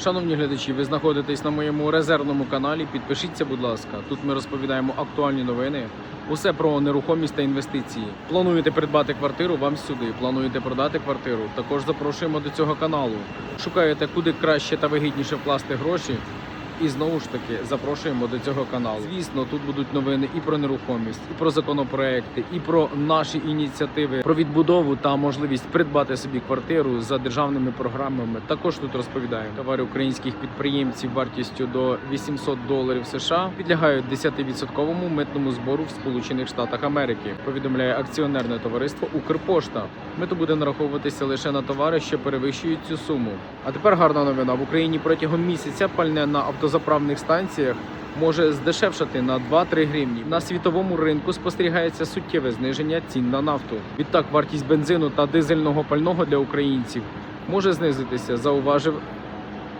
Шановні глядачі, ви знаходитесь на моєму резервному каналі. Підпишіться, будь ласка. Тут ми розповідаємо актуальні новини, усе про нерухомість та інвестиції. Плануєте придбати квартиру? Вам сюди. Плануєте продати квартиру? Також запрошуємо до цього каналу. Шукаєте, куди краще та вигідніше вкласти гроші. І знову ж таки запрошуємо до цього каналу. Звісно, тут будуть новини і про нерухомість, і про законопроекти, і про наші ініціативи, про відбудову та можливість придбати собі квартиру за державними програмами. Також тут розповідаємо товари українських підприємців вартістю до 800 доларів США підлягають 10% митному збору в Сполучених Штатах Америки. Повідомляє акціонерне товариство Укрпошта. Мито буде нараховуватися лише на товари, що перевищують цю суму. А тепер гарна новина в Україні протягом місяця пальне на автозаправних станціях. Може здешевшати на 2-3 гривні. На світовому ринку спостерігається суттєве зниження цін на нафту. Відтак вартість бензину та дизельного пального для українців може знизитися, зауважив.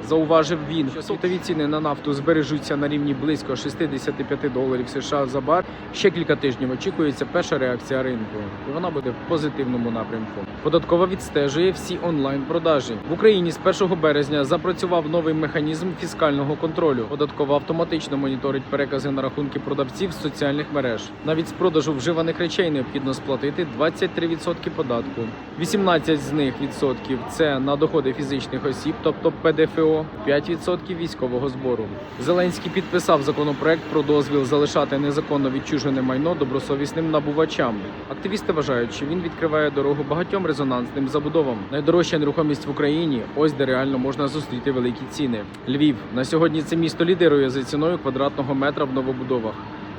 Зауважив він, що світові ціни на нафту збережуться на рівні близько 65 доларів США за бар. Ще кілька тижнів очікується перша реакція ринку, і вона буде в позитивному напрямку. Податкова відстежує всі онлайн-продажі в Україні. З 1 березня запрацював новий механізм фіскального контролю. Податкова автоматично моніторить перекази на рахунки продавців з соціальних мереж. Навіть з продажу вживаних речей необхідно сплатити 23% податку. 18 з них відсотків це на доходи фізичних осіб, тобто ПДФО, 5% військового збору. Зеленський підписав законопроект про дозвіл залишати незаконно відчужене майно добросовісним набувачам. Активісти вважають, що він відкриває дорогу багатьом резонансним забудовам. Найдорожча нерухомість в Україні, ось де реально можна зустріти великі ціни. Львів на сьогодні це місто лідирує за ціною квадратного метра в новобудовах.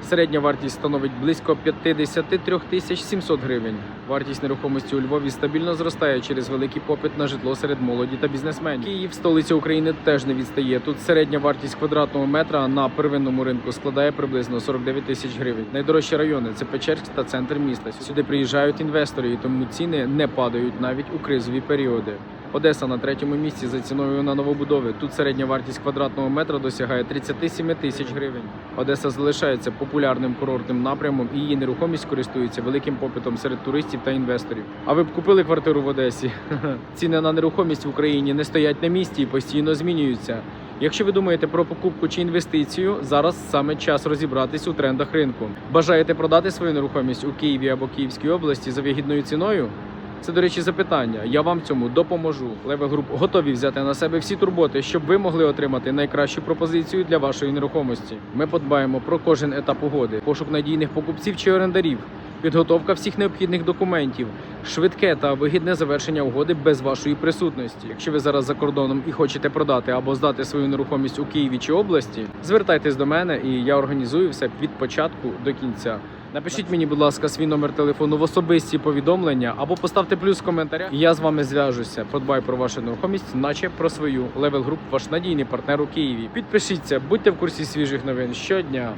Середня вартість становить близько 53 тисяч 700 гривень. Вартість нерухомості у Львові стабільно зростає через великий попит на житло серед молоді та бізнесменів. Київ, столиця України, теж не відстає. Тут середня вартість квадратного метра на первинному ринку складає приблизно 49 тисяч гривень. Найдорожчі райони це Печерськ та центр міста. Сюди приїжджають інвестори, і тому ціни не падають навіть у кризові періоди. Одеса на третьому місці за ціною на новобудови. Тут середня вартість квадратного метра досягає 37 тисяч гривень. Одеса залишається популярним курортним напрямом, і її нерухомість користується великим попитом серед туристів та інвесторів. А ви б купили квартиру в Одесі? Ціни на нерухомість в Україні не стоять на місці і постійно змінюються. Якщо ви думаєте про покупку чи інвестицію, зараз саме час розібратись у трендах ринку. Бажаєте продати свою нерухомість у Києві або Київській області за вигідною ціною? Це, до речі, запитання. Я вам цьому допоможу. Леве груп готові взяти на себе всі турботи, щоб ви могли отримати найкращу пропозицію для вашої нерухомості. Ми подбаємо про кожен етап угоди, пошук надійних покупців чи орендарів, підготовка всіх необхідних документів, швидке та вигідне завершення угоди без вашої присутності. Якщо ви зараз за кордоном і хочете продати або здати свою нерухомість у Києві чи області, звертайтесь до мене, і я організую все від початку до кінця. Напишіть мені, будь ласка, свій номер телефону в особисті повідомлення або поставте плюс в коментарях. і Я з вами зв'яжуся. Подбай про вашу нерухомість, наче про свою Level Group, ваш надійний партнер у Києві. Підпишіться, будьте в курсі свіжих новин щодня.